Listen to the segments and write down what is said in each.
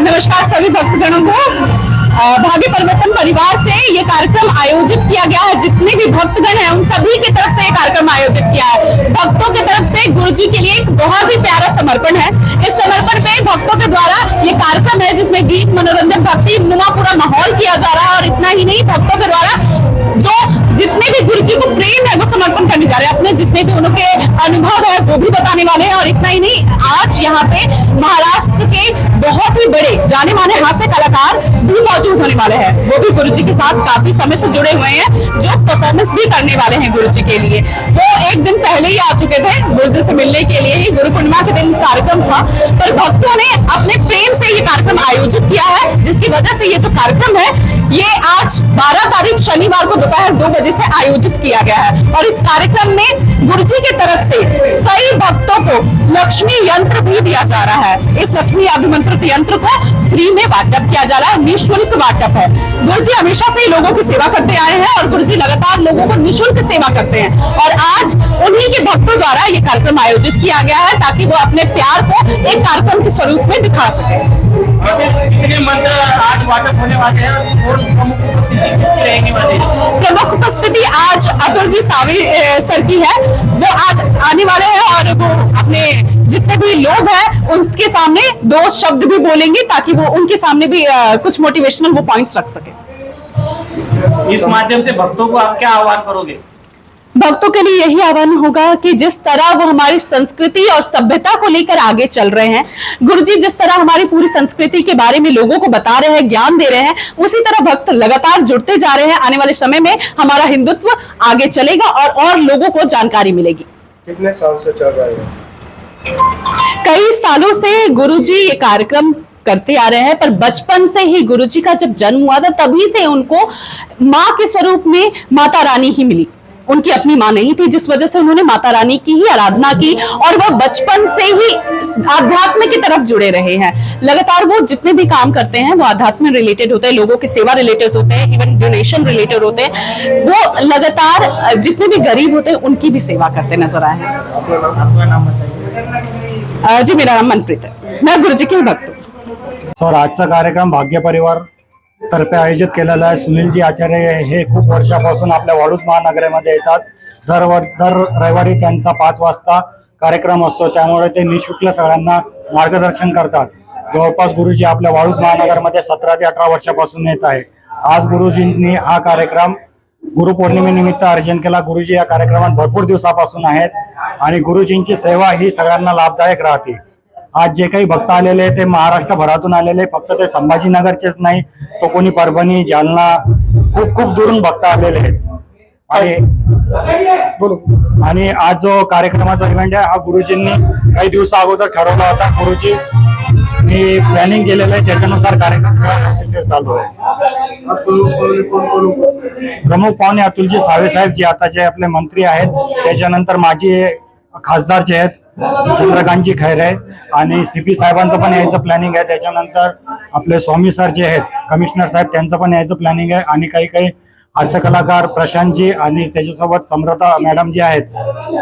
नमस्कार सभी भक्तगणों को। भाग्य परिवर्तन परिवार से ये कार्यक्रम आयोजित किया गया है। जितने भी भक्तगण हैं, उन सभी की तरफ़ से ये कार्यक्रम आयोजित किया है। भक्तों की तरफ़ से गुरु जी के लिए एक बहुत ही प्यारा समर्पण है। इस समर्पण में भक्तों के द्वारा ये कार्यक्रम है, जिसमें गीत, मनोरंजन, भक्ति नुमा पूरा माहौल किया जा रहा है। और इतना ही नहीं, भक्तों के द्वारा जो जितने भी गुरु जी को प्रेम है, वो समर्पण करने जा रहे हैं। अपने जितने भी उनके अनुभव है, वो भी बताने वाले हैं। और इतना ही नहीं, आज यहाँ पे महाराष्ट्र के बहुत ही बड़े जाने माने हास्य कलाकार भी मौजूद होने वाले हैं। वो भी गुरु जी के साथ काफ़ी समय से जुड़े हुए हैं, जो परफॉर्मेंस भी करने वाले हैं गुरु जी के लिए। वो एक दिन पहले ही आ चुके थे गुरु जी से मिलने के लिए ही, गुरु पूर्णिमा के दिन कार्यक्रम था। पर भक्तों ने अपने प्रेम से ये कार्यक्रम आयोजित किया है, जिसकी वजह से ये जो कार्यक्रम है, ये आज 12 तारीख शनिवार को दोपहर दो बजे से आयोजित किया गया है। और इस कार्यक्रम में गुरु जी की तरफ़ से कई भक्तों को लक्ष्मी यंत्र भी दिया जा रहा है। इस लक्ष्मी अभिमंत्रित यंत्र को फ्री में वाटप किया जा रहा है। निःशुल्क वाटप है। गुरु जी हमेशा से ही लोगों की सेवा करते आए हैं और गुरु जी लगातार लोगों को निःशुल्क सेवा करते हैं। और आज उन्हीं के भक्तों द्वारा ये कार्यक्रम आयोजित किया गया है ताकि वो अपने प्यार को एक कार्यक्रम के स्वरूप में दिखा सके। कितने मंत्र आज वाटप होने वाले हैं और प्रमुख उपस्थिति किसकी रहेगी वाली प्रमुख उपस्थिति आज अतुल जी सावी सर की है। वो आज आने वाले हैं और वो अपने जितने भी लोग हैं उनके सामने दो शब्द भी बोलेंगे ताकि वो उनके सामने भी कुछ मोटिवेशनल वो पॉइंट्स रख सके। इस माध्यम से भक्तों को आप क्या आह्वान करोगे? भक्तों के लिए यही आह्वान होगा कि जिस तरह वो हमारी संस्कृति और सभ्यता को लेकर आगे चल रहे हैं गुरु जी जिस तरह हमारी पूरी संस्कृति के बारे में लोगों को बता रहे हैं ज्ञान दे रहे हैं उसी तरह भक्त लगातार जुड़ते जा रहे हैं। आने वाले समय में हमारा हिंदुत्व आगे चलेगा और और लोगों को जानकारी मिलेगी। कितने साल से चल रहा है कई सालों से गुरुजी ये कार्यक्रम करते आ रहे हैं पर बचपन से ही गुरुजी का जब जन्म हुआ था तभी से उनको माँ के स्वरूप में माता रानी ही मिली। उनकी अपनी माँ नहीं थी, जिस वजह से उन्होंने माता रानी की ही आराधना की और वह बचपन से ही आध्यात्म की तरफ़ जुड़े रहे हैं। लगातार वो जितने भी काम करते हैं, वो आध्यात्म रिलेटेड होते हैं, लोगों की सेवा रिलेटेड होते हैं इवन डोनेशन रिलेटेड होते हैं, वो लगातार, जितने भी गरीब होते हैं, उनकी भी सेवा करते नज़र आए हैं। जी, मेरा नाम मनप्रीत है। मैं गुरु जी की भक्त हूँ। सर आजचा कार्यक्रम भाग्य परिवार तर्फे आयोजित केलेलं आहे. सुनीलजी आचार्य हे खूप वर्षापासून आपल्या वाळूज महानगरामध्ये येतात. दर दर रविवारी त्यांचा पाच वाजता कार्यक्रम असतो. त्यामुळे ते निशुल्क सगळ्यांना मार्गदर्शन करतात. जवळपास गुरुजी आपल्या वाळूज महानगरमध्ये सतरा ते अठरा वर्षापासून येत आहे. आज गुरुजींनी हा कार्यक्रम गुरुपौर्णिमेनिमित्त आयोजन केला. गुरुजी या कार्यक्रमात भरपूर दिवसापासून आहेत आणि गुरुजींची सेवा ही सगळ्यांना लाभदायक राहते. आज जे काही भक्त आलेले आहेत ते महाराष्ट्रभरातून आलेले फक्त ते संभाजीनगरचेच नाही तो कोणी परभणी जालना खूप खूप दुरून भक्त आलेले आहेत. आणि आणि आज जो कार्यक्रमाचा इव्हेंट आहे हा गुरुजींनी काही दिवस अगोदर ठरवला होता. गुरुजी मी प्लॅनिंग केलेलं आहे त्याच्यानुसार कार्यक्रम चालू आहे. प्रमुख पाहुणे अतुलजी सावे साहेब जे आताचे आपले मंत्री आहेत त्याच्यानंतर माझे खासदार जे आहेत चंद्रकांतजी आहे आणि सीपी साहेबांचं पण यायचं प्लॅनिंग आहे त्याच्यानंतर आपले स्वामी सर जे आहेत कमिशनर साहेब त्यांचं पण यायचं प्लॅनिंग आहे आणि काही काही हास्य कलाकार प्रशांतजी आणि त्याच्यासोबत समृता मॅडम जे आहेत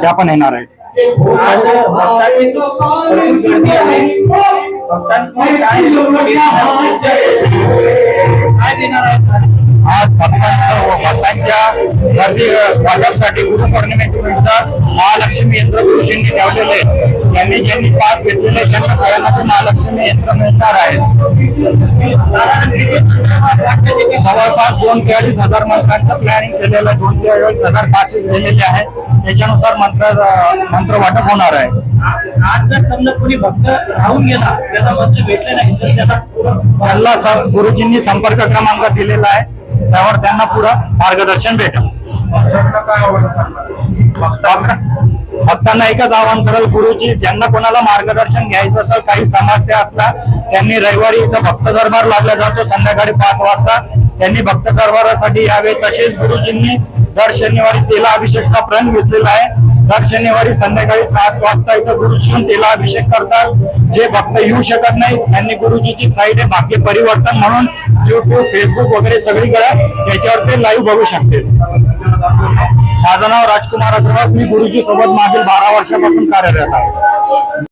त्या पण येणार आहेत भक्तांची काय देणार? गर्दी वाटपसाठी गुरुपौर्णिमेनिमित्त महालक्ष्मी यंत्र गुरुजींनी ठेवलेले. ज्यांनी ज्यांनी पास घेतलेले त्यांना सगळ्यांना ते महालक्ष्मी यंत्र मिळणार आहे जवळपास दोन ते अडीच हजार मंत्रांचं प्लॅनिंग केलेलं आहे. दोन ते अडीच हजार पासेस गेलेले आहेत. त्याच्यानुसार मंत्र मंत्र वाटप होणार आहे. आज जर समजा कोणी भक्त राहून गेला त्याचा मंत्र भेटले नाही तर त्याला गुरुजींनी संपर्क क्रमांक दिलेला आहे. त्यावर त्यांना पुरं मार्गदर्शन भेटेल. भक्तांना एकच आवाहन करेल गुरुजी ज्यांना कोणाला मार्गदर्शन घ्यायचं असेल काही समस्या असला त्यांनी रविवारी इथं भक्त दरबार लागला जातो संध्याकाळी पाच वाजता. त्यांनी भक्त दरबारासाठी यावे. तसेच गुरुजींनी दर शनिवारी तेला अभिषेकचा प्रण घेतलेला आहे. दर शनिवारी संध्याकाळी सात वाजता इथं गुरुजी येऊन तेला अभिषेक करतात. जे भक्त येऊ शकत नाही त्यांनी गुरुजीची साईट आहे बाकी परिवर्तन म्हणून युट्यूब फेसबुक वगैरे सगळीकडे त्याच्यावर ते लाईव्ह बघू शकतील. माझं नाव राजकुमार अग्रवाल. मी गुरुजी सोबत मागील बारा वर्षापासून कार्यरत आहे.